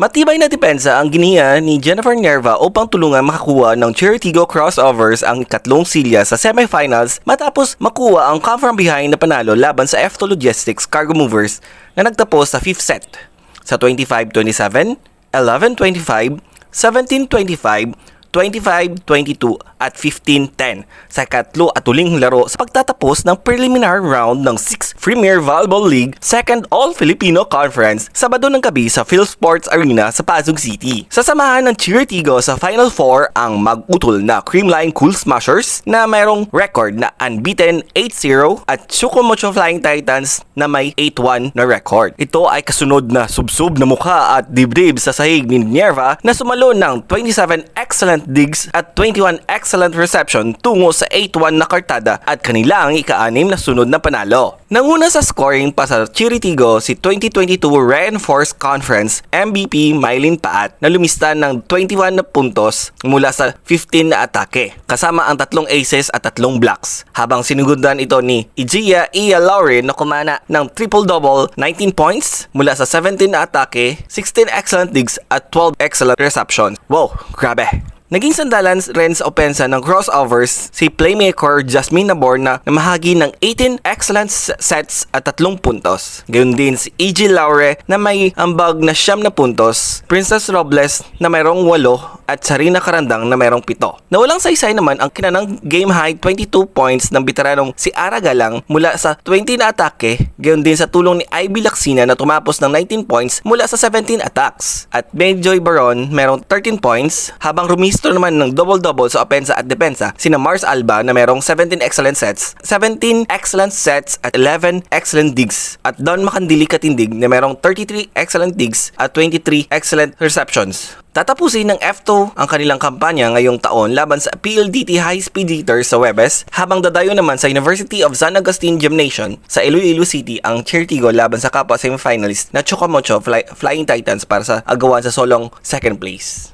Matibay na depensa ang giniya ni Jennifer Nerva upang tulungan makakuha ng Cheritigo crossovers ang ikatlong silya sa semifinals matapos makuha ang come from behind na panalo laban sa F2 Logistics Cargo Movers na nagtapos sa 5th set. Sa 25-27, 11-25, 17-25, 25-22 at 15-10 sa katlo at uling laro sa pagtatapos ng preliminary round ng 6th Premier Volleyball League Second All-Filipino Conference Sabado ng gabi sa PhilSports Arena sa Pasig City. Sasamahan ng Chiritigo sa Final Four ang mag-utol na Creamline Cool Smashers na mayroong record na unbeaten 8-0 at Chukomocho Flying Titans na may 8-1 na record. Ito ay kasunod na subsub na mukha at dibdib sa sahig ni Nerva na sumalo ng 27 excellent digs at 21 excellent reception tungo sa 8-1 na kartada at kanila ang ika-anim na sunod na panalo. Nanguna sa scoring pa sa Chiritigo si 2022 Reinforced Conference MVP Mylene Paat na lumista ng 21 na puntos mula sa 15 na atake kasama ang tatlong aces at tatlong blocks habang sinugundan ito ni Igia Ia Lauren na kumana ng triple-double 19 points mula sa 17 na atake, 16 excellent digs at 12 excellent receptions. Wow, grabe! Naging sandalan rin sa opensa ng crossovers si playmaker Jasmine Nabor na namahagi ng 18 excellent sets at 3 puntos. Gayun din si E.G. Laure na may ambag na siyam na puntos, Princess Robles na mayroong 8 at Sarina Karandang na mayroong 7. Nawalang saysay naman ang kinanang game high 22 points ng veteranong si Ara Galang mula sa 20 na atake, gayon din sa tulong ni Ivy Laksina na tumapos ng 19 points mula sa 17 attacks. At Benjoy Baron merong 13 points, habang rumistro naman ng double-double sa opensa at depensa sina Mars Alba na merong 17 excellent sets, 17 excellent sets at 11 excellent digs. At Don Makandili Katindig na merong 33 excellent digs at 23 excellent receptions. Tatapusin ng F2 ang kanilang kampanya ngayong taon laban sa PLDT High Speed Heaters sa Webes habang dadayo naman sa University of San Agustin Gymnasium sa Iloilo City ang Chertigo laban sa kapwa semifinalist na Chocomocho Fly- Flying Titans para sa agawan sa solong second place.